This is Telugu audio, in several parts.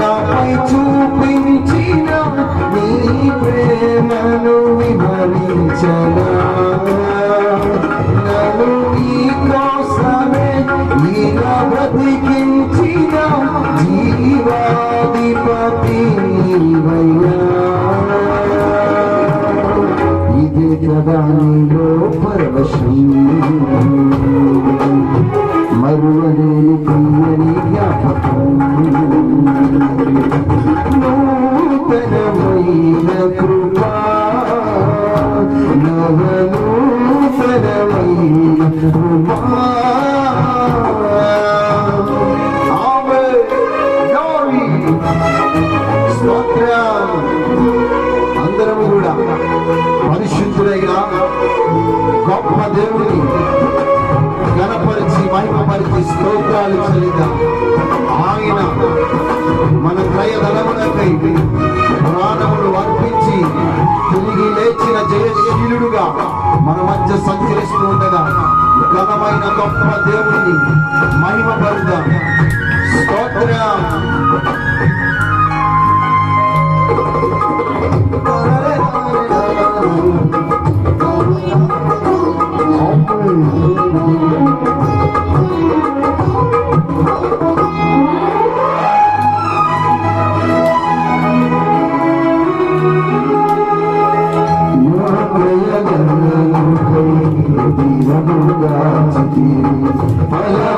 నాపై చూపించిన నీ ప్రేమను వివరించనా. జీవాధిపతి నీవైనా కదా vieni via ఘనమైన గొప్ప దేవుడిని.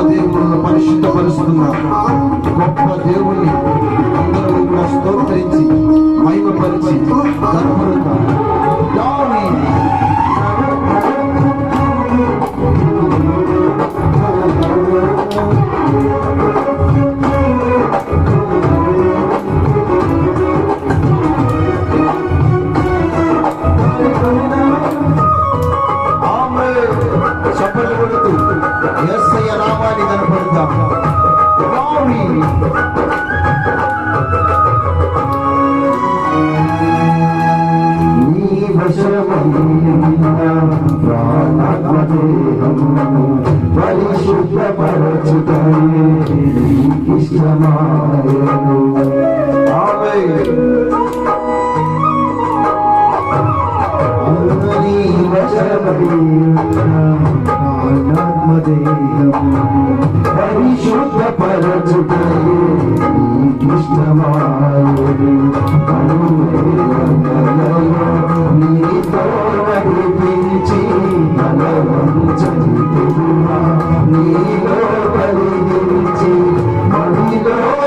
నామదేవులను పరిశుద్ధపరుస్తున్నా గొప్ప దేవుణ్ణి అందరూ కూడా స్తోత్రించి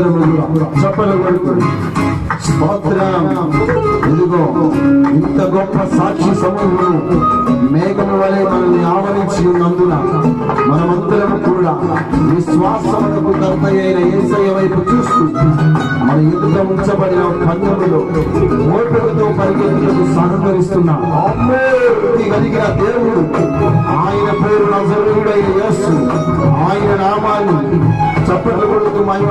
అందరము చప్పలు కొడుకోండి స్తోత్రం ఇదిగో ఇంత గొప్ప సాక్షి సమూహం మేఘము వలె మనల్ని ఆవరించి ఉన్నందున మనమంతరం కూడా విశ్వాసములకు కర్త అయిన ఏసయ్య వైపు చూస్తూ మన ఎదుట ఉంచబడిన పందెములో ఓపికతో పరిగెత్తులకు సహకరిస్తున్న కలిగిన దేవుడు ఆయన పేరు నజరుడైన యేసు ఆయన నామాన్ని చప్పట్లు కొడుతూ మహిమ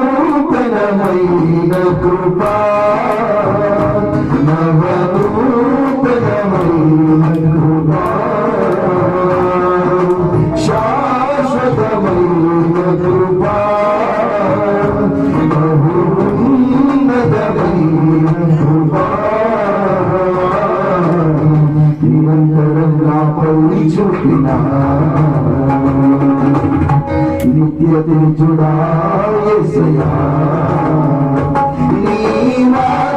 నూతనమైన కృప నవనూతనమైన కృప శాశ్వతమైన కృప బహున్నతమైన కృప నిరంతరం నాపై చూపిన నిత్యతిని నీ వాత్సల్యమే